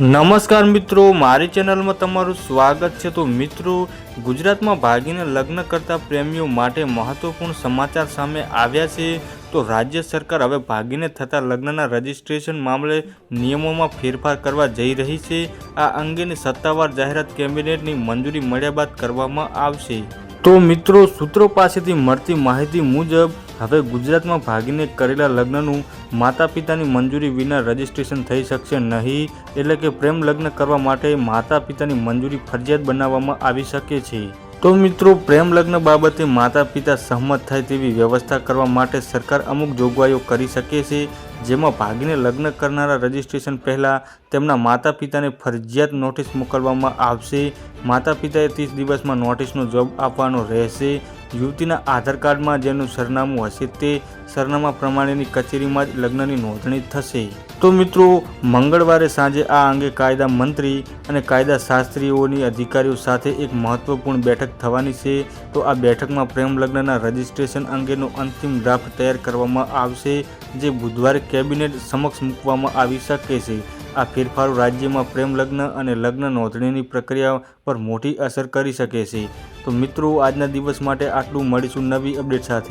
નમસ્કાર મિત્રો, મારી ચેનલમાં તમારું સ્વાગત છે. તો મિત્રો, ગુજરાતમાં ભાગીને લગ્ન કરતા પ્રેમીઓ માટે મહત્વપૂર્ણ સમાચાર સામે આવ્યા છે. તો રાજ્ય સરકાર હવે ભાગીને થતા લગ્નના રજિસ્ટ્રેશન મામલે નિયમોમાં ફેરફાર કરવા જઈ રહી છે. આ અંગેની સત્તાવાર જાહેરાત કેબિનેટની મંજૂરી મળ્યા બાદ કરવામાં આવશે. તો મિત્રો, સૂત્રો પાસેથી મળતી માહિતી મુજબ હવે ગુજરાતમાં ભાગીને કરેલા લગ્નનું માતા પિતાની મંજૂરી વિના રજિસ્ટ્રેશન થઈ શકશે નહીં, એટલે કે પ્રેમ લગ્ન કરવા માટે માતા પિતાની મંજૂરી ફરજિયાત બનાવવામાં આવી શકે છે. તો મિત્રો, પ્રેમ લગ્ન બાબતે માતા પિતા સહમત થાય તેવી વ્યવસ્થા કરવા માટે સરકાર અમુક જોગવાઈઓ કરી શકે છે, જેમાં ભાગીને લગ્ન કરનારા રજિસ્ટ્રેશન પહેલાં તેમના માતા પિતાને ફરજિયાત નોટિસ મોકલવામાં આવશે. માતા પિતાએ ત્રીસ દિવસમાં નોટિસનો જવાબ આપવાનો રહેશે. યુવતીના આધાર કાર્ડમાં જેનું સરનામું હશે તે સરનામા પ્રમાણેની કચેરીમાં જ લગ્નની નોંધણી થશે. તો મિત્રો, મંગળવારે સાંજે આ અંગે કાયદા મંત્રી અને કાયદા શાસ્ત્રીઓની અધિકારીઓ સાથે એક મહત્વપૂર્ણ બેઠક થવાની છે. તો આ બેઠકમાં પ્રેમ લગ્નના રજિસ્ટ્રેશન અંગેનો અંતિમ ડ્રાફ્ટ તૈયાર કરવામાં આવશે, જે બુધવારે કેબિનેટ સમક્ષ મૂકવામાં આવી શકે છે. આ ફેરફારો રાજ્યમાં પ્રેમ, લગ્ન અને લગ્ન નોંધણીની પ્રક્રિયા પર મોટી અસર કરી શકે છે. તો મિત્રો, આજના દિવસ માટે આટલું. મળીશું નવી અપડેટ સાથે.